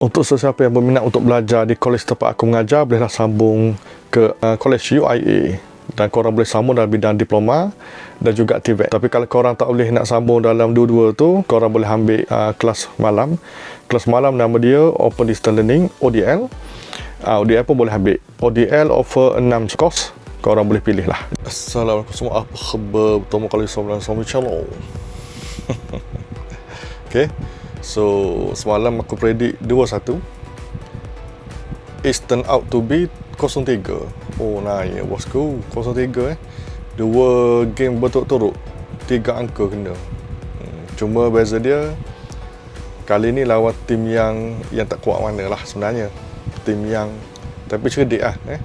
Untuk sesiapa yang berminat untuk belajar di kolej tempat aku mengajar, bolehlah sambung ke uh, kolej UIA dan korang boleh sambung dalam bidang diploma dan juga TVET. Tapi kalau korang tak boleh nak sambung dalam dua-dua tu, korang boleh ambil uh, kelas malam. Kelas malam nama dia Open Distance Learning, ODL. Uh, ODL pun boleh ambil. ODL offer 6 course. Korang boleh pilih lah. Assalamualaikum semua. Apa khabar? Bertemu kali sama channel. okay. So semalam aku predik 2-1 It's turn out to be 0-3 Oh nah ya bosku 0-3 eh? Dua game berturut-turut. Tiga angka kena. Hmm, Cuma beza dia Kali ni lawan tim yang Yang tak kuat mana lah sebenarnya. Tim yang Tapi cerdik lah eh?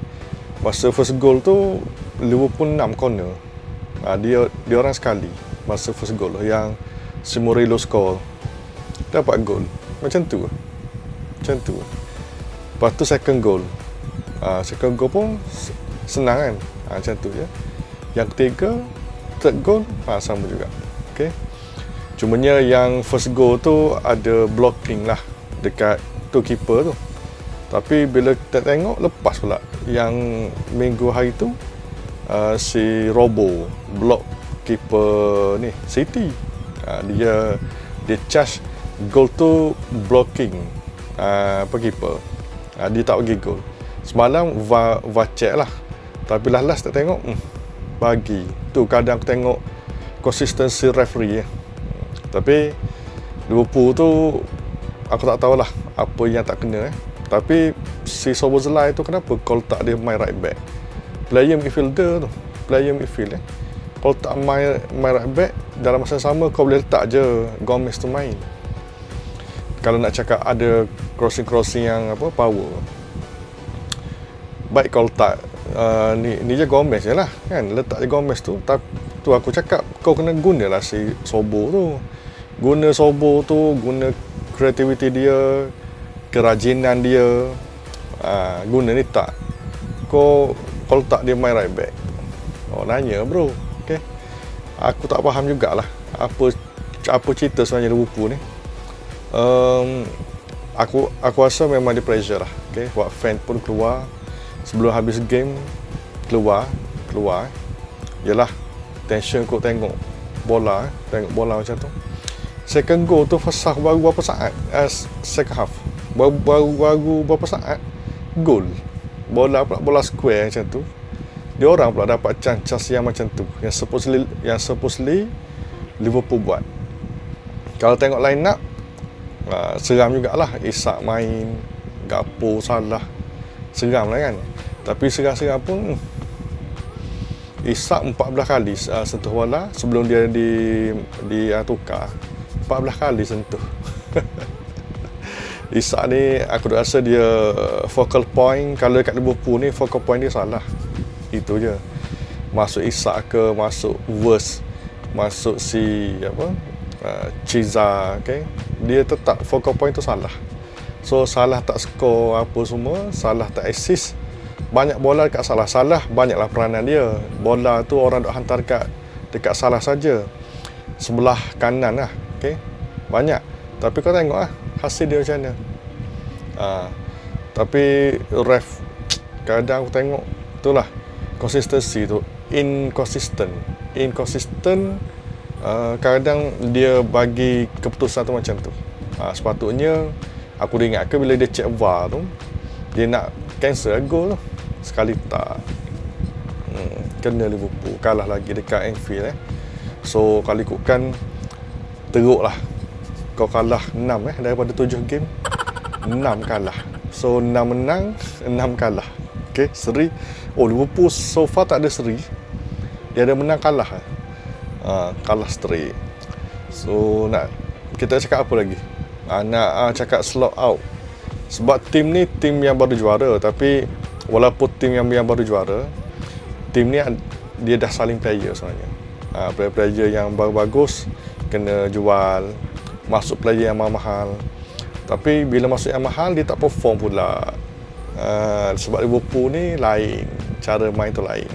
Masa first goal tu Liverpool 6 corner. Ha, dia, dia orang sekali. Masa first goal Yang si Murillo score dapat gol macam tu. Macam tu. Lepas tu second goal. Uh, second goal pun senang kan? Uh, macam tu je yang ketiga third goal uh, sama juga. Okay. cumanya yang first goal tu ada blocking lah dekat tu keeper tu. Tapi bila kita tengok lepas pula yang minggu hari tu uh, si Robo block keeper ni City uh, dia dia charge goal tu blocking uh, keeper uh, dia tak bagi goal semalam va, va check lah tapi lah last tak tengok hmm, bagi tu kadang aku tengok konsistensi referee ya. tapi Liverpool tu aku tak tahulah apa yang tak kena eh. tapi si Sobozlai tu kenapa call tak dia main right back player midfielder tu player midfield eh. kalau tak main, main right back dalam masa sama kau boleh letak je Gomez tu main kalau nak cakap ada crossing-crossing yang apa power. Baik kalau tak uh, ni ni je Gomez je lah kan? Letak je Gomez tu tak tu aku cakap kau kena gunalah si Sobo tu. Guna Sobo tu guna kreativiti dia kerajinan dia. Uh, guna ni tak. Kau kalau tak dia main right back. Oh nanya bro. Okay. aku tak faham jugalah apa apa cerita sebenarnya Liverpool ni um, aku aku rasa memang di pressure lah okay? buat fan pun keluar. Sebelum habis game keluar keluar yalah tension kau tengok bola tengok bola macam tu. Second goal tu first half baru berapa saat? As second half. Baru, baru, baru berapa saat? Goal. Bola pula bola square macam tu. Dia orang pula dapat chance yang macam tu yang supposedly yang supposedly Liverpool buat. Kalau tengok line up uh, seram jugalah Isak main Gapo salah. Seram lah kan? Tapi seram-seram pun Isak 14 kali uh, sentuh bola sebelum dia di di uh, tukar. 14 kali sentuh. Isak ni aku rasa dia focal point kalau dekat Liverpool ni focal point dia salah. Itu je. Masuk Isak ke masuk Verse masuk si apa uh, Chiza okay? dia tetap focal point tu salah. So salah tak score apa semua salah tak assist. Banyak bola dekat salah. Salah banyaklah peranan dia. Bola tu orang duk hantar dekat dekat salah saja. Sebelah kanan lah okay? banyak. Tapi kau tengok lah hasil dia macam mana. Uh, tapi ref kadang aku tengok itulah konsistensi tu. Inconsistent. Inconsistent Uh, kadang dia bagi keputusan tu macam tu. Uh, sepatutnya aku ingat ke bila dia check VAR tu dia nak cancel goal tu. Sekali tak. Hmm, kena Liverpool kalah lagi dekat Anfield eh. so kalau ikutkan teruk lah. Kau kalah 6 eh daripada 7 game 6 kalah. So 6 menang 6 kalah. Ok seri. Oh Liverpool so far tak ada seri. Dia ada menang kalah eh uh, kalah straight. So nak kita cakap apa lagi? Uh, nak uh, cakap slot out. Sebab tim ni tim yang baru juara tapi walaupun tim yang, yang baru juara tim ni dia dah saling player sebenarnya. Uh, player-player yang bagus kena jual masuk player yang mahal. Tapi bila masuk yang mahal dia tak perform pula. Uh, sebab Liverpool ni lain cara main tu lain.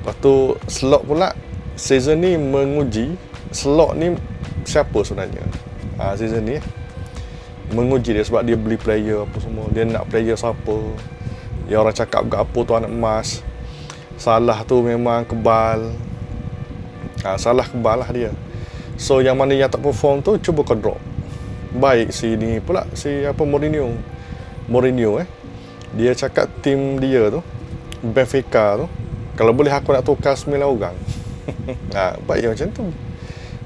Lepas tu slot pula season ni menguji slot ni siapa sebenarnya? Ha, season ni menguji dia sebab dia beli player apa semua. Dia nak player siapa? Dia orang cakap apa tu anak emas? Salah tu memang kebal. Ha, salah kebal lah dia. So yang mana yang tak perform tu cuba kau drop. Baik si ni pula si apa Mourinho. Mourinho eh? Dia cakap tim dia tu Benfica tu kalau boleh aku nak tukar 9 orang ha, baik macam tu.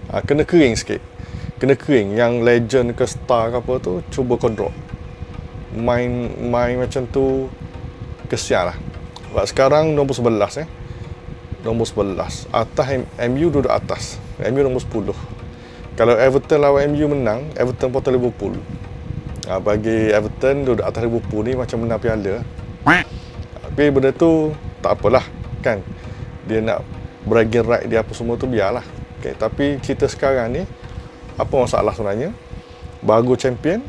Ha, kena kering sikit. Kena kering. Yang legend ke star ke apa tu cuba kau drop main main macam tu kesian lah. Sebab sekarang nombor 11 eh. Nombor 11 atas MU duduk atas. MU nombor 10 kalau Everton lawan MU menang Everton potong Liverpool. Ha, bagi Everton duduk atas Liverpool ni macam menang piala. Tapi benda tu tak apalah kan? Dia nak bragging right dia apa semua tu biarlah. Okay, tapi cerita sekarang ni apa masalah sebenarnya? Baru champion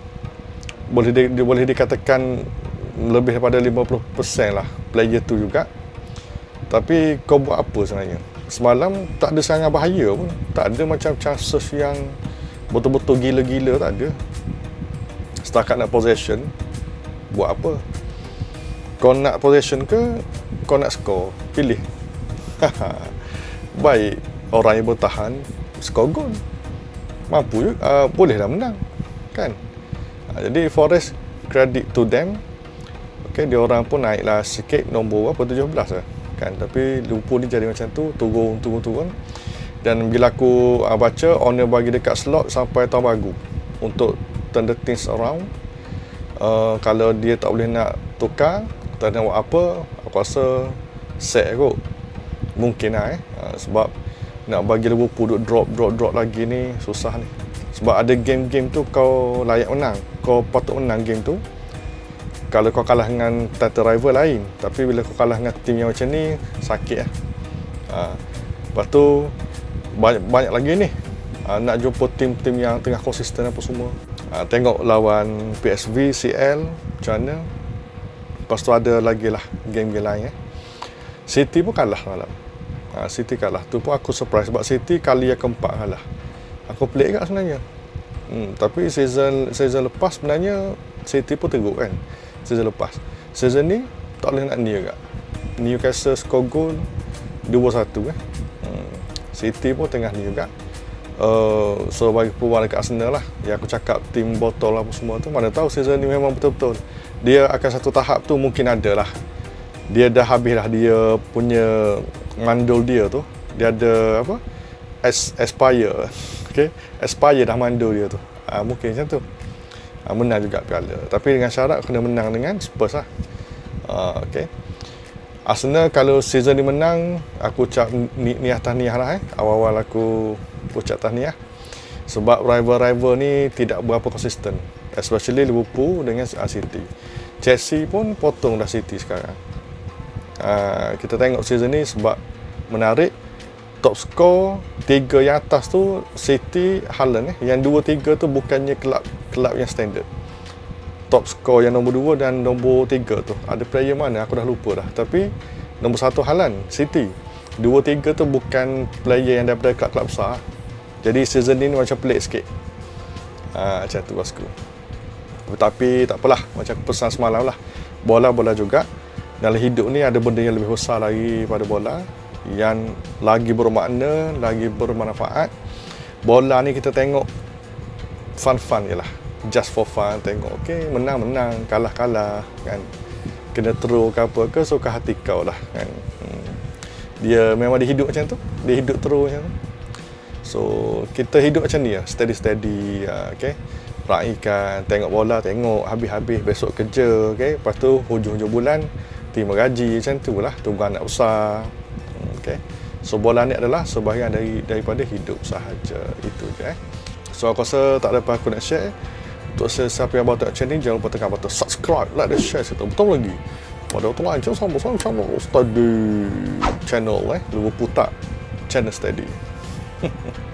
boleh di, boleh dikatakan lebih daripada 50% lah player tu juga. Tapi kau buat apa sebenarnya? Semalam tak ada sangat bahaya pun. Tak ada macam chances yang betul-betul gila-gila tak ada. Setakat nak possession buat apa? Kau nak possession ke kau nak score? Pilih baik orang yang bertahan score gol mampu uh, boleh dah menang kan? Uh, jadi Forest credit to them. Okay, dia orang pun naiklah sikit nombor apa 17 lah kan? Tapi Liverpool ni jadi macam tu turun turun turun. Dan bila aku uh, baca owner bagi dekat slot sampai tahun baru untuk turn the things around. Uh, kalau dia tak boleh nak tukar tak nak buat apa aku rasa set kot mungkin lah eh. Uh, sebab nak bagi Liverpool duduk drop drop drop lagi ni susah ni. Sebab ada game-game tu kau layak menang. Kau patut menang game tu. Kalau kau kalah dengan title rival lain tapi bila kau kalah dengan tim yang macam ni sakit lah. Uh, lepas tu banyak, banyak lagi ni. Uh, nak jumpa tim-tim yang tengah konsisten apa semua. Tengok lawan PSV, CL macam mana. Lepas tu ada lagi lah game-game lain eh. City pun kalah malam uh, City kalah tu pun aku surprise sebab City kali yang keempat kalah. Aku pelik kat sebenarnya. Hmm, tapi season season lepas sebenarnya City pun teruk kan season lepas. Season ni tak boleh nak ni juga. Newcastle score goal 2-1 eh. hmm. City pun tengah ni juga. Uh, so bagi peluang dekat Arsenal lah yang aku cakap tim botol lah semua tu mana tahu season ni memang betul-betul. Dia akan satu tahap tu mungkin ada lah. Dia dah habis lah dia punya mandul dia tu dia ada apa? As, aspire. Okay? aspire dah mandul dia tu. Uh, mungkin macam tu. Uh, menang juga piala. Tapi dengan syarat kena menang dengan Spurs lah. Uh, okay. Arsenal kalau season ni menang aku ucap ni, ni atas ni lah eh. awal-awal aku ucap tahniah. Sebab rival-rival ni tidak berapa konsisten. Especially Liverpool dengan City. Chelsea pun potong dah City sekarang uh, kita tengok season ni sebab menarik. Top score tiga yang atas tu City Haaland eh. Yang dua tiga tu bukannya kelab kelab yang standard. Top score yang nombor dua dan nombor tiga tu. Ada player mana? Aku dah lupa dah. Tapi nombor satu Haaland City. Dua tiga tu bukan player yang daripada kelab-kelab besar. Jadi season ni macam pelik sikit. Ha, macam tu bosku tapi tak apalah. Macam aku pesan semalam lah. Bola-bola juga dalam hidup ni ada benda yang lebih besar lagi pada bola yang lagi bermakna, lagi bermanfaat. Bola ni kita tengok fun-fun je lah. Just for fun tengok. Okay, menang-menang, kalah-kalah kan. Kena teruk ke apa ke, suka hati kau lah kan. Hmm. Dia memang dia hidup macam tu. Dia hidup terus macam tu. So, kita hidup macam ni lah. Steady-steady. Uh, okay. Raikan, tengok bola, tengok habis-habis besok kerja. Okay. Lepas tu, hujung-hujung bulan, terima gaji macam tu lah. Tunggu anak besar okay. so bola ni adalah sebahagian dari daripada hidup sahaja itu je eh. so aku rasa tak ada apa aku nak share untuk sesiapa yang baru tengok channel ni jangan lupa tekan button subscribe like dan share serta betul lagi pada waktu lain jangan sama-sama channel study channel eh dulu putar channel study